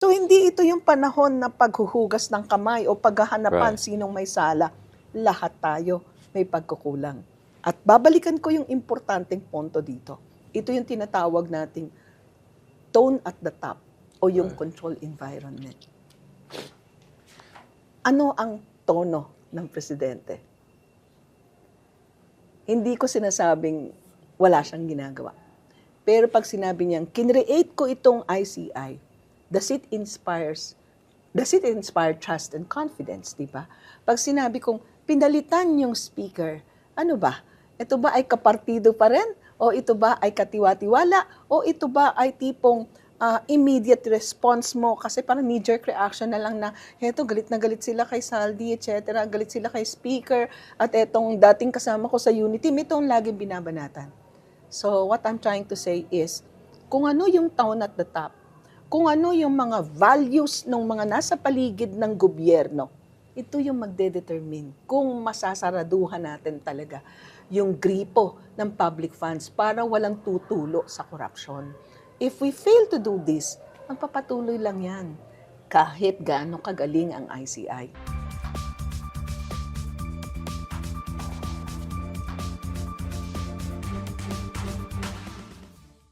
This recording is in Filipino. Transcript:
So hindi ito yung panahon na paghuhugas ng kamay o paghahanapan Right. sinong may sala. Lahat tayo may pagkukulang. At babalikan ko yung importanteng punto dito. Ito yung tinatawag nating tone at the top o yung Right. control environment. Ano ang tono ng presidente? Hindi ko sinasabing wala siyang ginagawa. Pero pag sinabi niyang, kinreate ko itong ICI, does it inspires, does it inspire trust and confidence, di ba? Pag sinabi kong, pinalitan yung speaker, ano ba? Ito ba ay kapartido pa rin? O ito ba ay katiwa-tiwala? O ito ba ay tipong ah, immediate response mo? Kasi parang knee-jerk reaction na lang na, heto, galit na galit sila kay Saldi, etc. Galit sila kay speaker. At etong dating kasama ko sa unity, ito ang laging binabanatan. So what I'm trying to say is, kung ano yung town at the top, kung ano yung mga values ng mga nasa paligid ng gobyerno, ito yung magdedetermine kung masasaraduhan natin talaga yung gripo ng public funds para walang tutulo sa corruption. If we fail to do this, magpapatuloy lang yan kahit gaano kagaling ang ICI.